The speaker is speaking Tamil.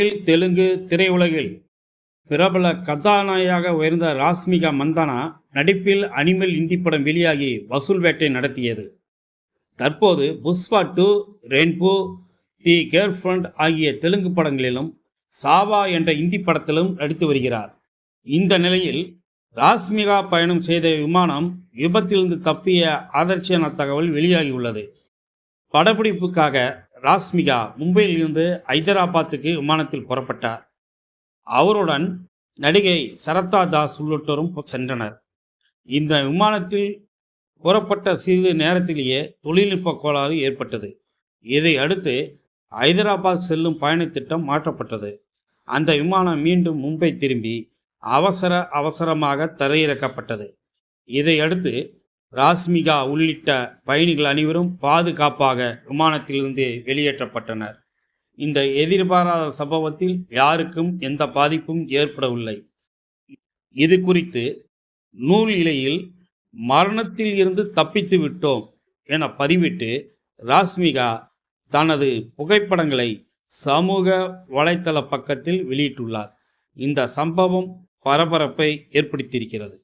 தமிழ் தெலுங்கு திரையுலகில் பிரபல கதாநாயகியாக உயர்ந்த ராஸ்மிகா மந்தானா நடிப்பில் அனிமல் இந்தி படம் வெளியாகி வசூல் வேட்டை நடத்தியது. தற்போது Pushpa two Rainbow the girlfriend ஆகிய தெலுங்கு படங்களிலும் சாவா என்ற இந்தி படத்திலும் நடித்து வருகிறார். இந்த நிலையில் ராஸ்மிகா பயணம் செய்த விமானம் விபத்திலிருந்து தப்பிய ஆதர்ச்சியான தகவல் வெளியாகியுள்ளது. படப்பிடிப்புக்காக ராஸ்மிகா மும்பையில் இருந்து ஐதராபாத்துக்கு விமானத்தில் புறப்பட்டார். அவருடன் நடிகை சரதா தாஸ் உள்ளிட்டோரும் சென்றனர். இந்த விமானத்தில் புறப்பட்ட சிறிது நேரத்திலேயே தொழில்நுட்ப கோளாறு ஏற்பட்டது. இதை அடுத்து ஐதராபாத் செல்லும் பயணத்திட்டம் மாற்றப்பட்டது. அந்த விமானம் மீண்டும் மும்பை திரும்பி அவசர அவசரமாக தரையிறக்கப்பட்டது. இதையடுத்து ராஸ்மிகா உள்ளிட்ட பயணிகள் அனைவரும் பாதுகாப்பாக விமானத்திலிருந்து வெளியேற்றப்பட்டனர். இந்த எதிர்பாராத சம்பவத்தில் யாருக்கும் எந்த பாதிப்பும் ஏற்படவில்லை. இது குறித்து நூல் இலையில் மரணத்தில் இருந்து தப்பித்து விட்டோம் என பதிவிட்டு ராஸ்மிகா தனது புகைப்படங்களை சமூக வலைத்தள பக்கத்தில் வெளியிட்டுள்ளார். இந்த சம்பவம் பரபரப்பை ஏற்படுத்தியிருக்கிறது.